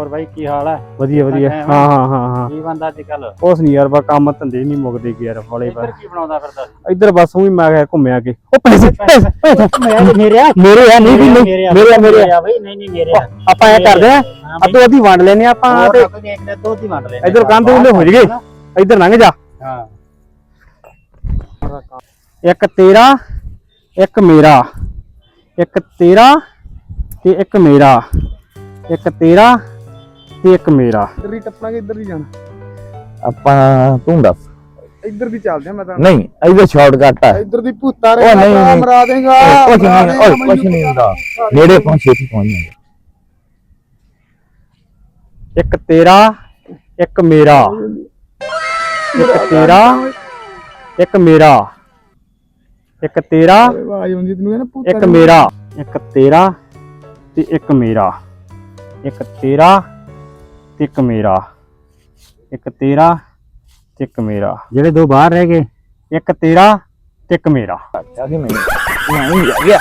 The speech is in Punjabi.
ਹੋਰ ਬਾਈ ਕੀ ਹਾਲ ਹੈ ਵਧੀਆ ਵਧੀਆ। ਹਾਂ ਹਾਂ? ਹਾਂ ਹਾਂ ਕੀ ਬੰਦਾ ਅੱਜ ਕੱਲ ਉਸ ਨਹੀਂ ਯਾਰ ਬਾ ਕੰਮ ਧੰਦੇ ਨਹੀਂ ਮੁੱਕਦੇ ਕਿ ਯਾਰ ਹੌਲੇ ਇੱਧਰ ਕੀ ਬਣਾਉਂਦਾ ਫਿਰਦਾ? ਇੱਧਰ ਬਸ ਉਹੀ ਮੈਂ ਕਿਹਾ ਘੁੰਮਿਆ ਕੇ। ਉਹ ਪੈਸੇ। ਮੇਰੇ ਮੇਰੇ ਮੇਰੇ ਆ ਨਹੀਂ ਵੀ ਨਹੀਂ। ਮੇਰੇ ਆ ਮੇਰੇ ਆ। ਆ ਬਈ ਨਹੀਂ ਨਹੀਂ ਮੇਰੇ ਆ। ਆਪਾਂ ਐ ਕਰਦੇ ਆ ਅੱਧੋ ਅੱਧੀ ਵੰਡ ਲੈਨੇ ਆ ਆਪਾਂ ਤੇ ਦੋ ਦੀ ਵੰਡ ਲੈ ਇੱਧਰ ਕੰਧ ਉੱਲੇ ਹੋ ਜਗੇ ਇੱਧਰ ਲੰਘ ਜਾ। ਹਾਂ। ਇੱਕ ਤੇਰਾ ਇੱਕ ਮੇਰਾ। ਇੱਕ ਤੇਰਾ ਤੇ ਇੱਕ ਮੇਰਾ। ਇੱਕ ਤੇਰਾ ਤੇ ਇੱਕ ਮੇਰਾ। ਇੱਧਰ ਹੀ ਟੱਪਾਂਗੇ ਇੱਧਰ ਹੀ ਜਾਣਾ। ਆਪਾਂ ਤੂੰ ਦੱਸ। ਇੱਧਰ ਦੀ ਚੱਲਦੇ ਆ ਮੈਂ ਤਾਂ। ਨਹੀਂ ਇਹਦਾ ਸ਼ਾਰਟਕਟ ਆ ਇੱਧਰ ਦੀ ਭੂਤਾ ਰੇ ਉਹ ਨਹੀਂ, ਨਹੀਂ। ਮਰਾ ਦੇਗਾ ਕੁਛ ਨਹੀਂ ਓਏ ਕੁਛ ਨਹੀਂ ਹੁੰਦਾ। ਨੇੜੇ ਪਹੁੰਚ ਛੇਤੀ ਪਹੁੰਚ ਜਾਂਦੇ। ਇੱਕ ਤੇਰਾ ਇੱਕ ਮੇਰਾ। ਇੱਕ ਤੇਰਾ ਇੱਕ ਮੇਰਾ। ਇੱਕ ਤੇਰਾ ਆਵਾਜ਼ ਆਉਂਦੀ ਤੈਨੂੰ ਕਹਿੰਦਾ ਭੂਤਾ ਇੱਕ ਮੇਰਾ। ਇੱਕ ਤੇਰਾ ਤੇ ਇੱਕ ਮੇਰਾ। ਇੱਕ ਤੇਰਾ ਤੇ ਇੱਕ ਮੇਰਾ। ਇੱਕ ਤੇਰਾ ਤੇ ਇੱਕ ਮੇਰਾ। ਜਿਹੜੇ ਦੋ ਬਾਹਰ ਰਹਿ ਗਏ। ਇੱਕ ਤੇਰਾ ਤੇ ਇੱਕ ਮੇਰਾ। ਚਾਹੀ ਮੈਨੂੰ ਨਹੀਂ ਆ ਗਿਆ।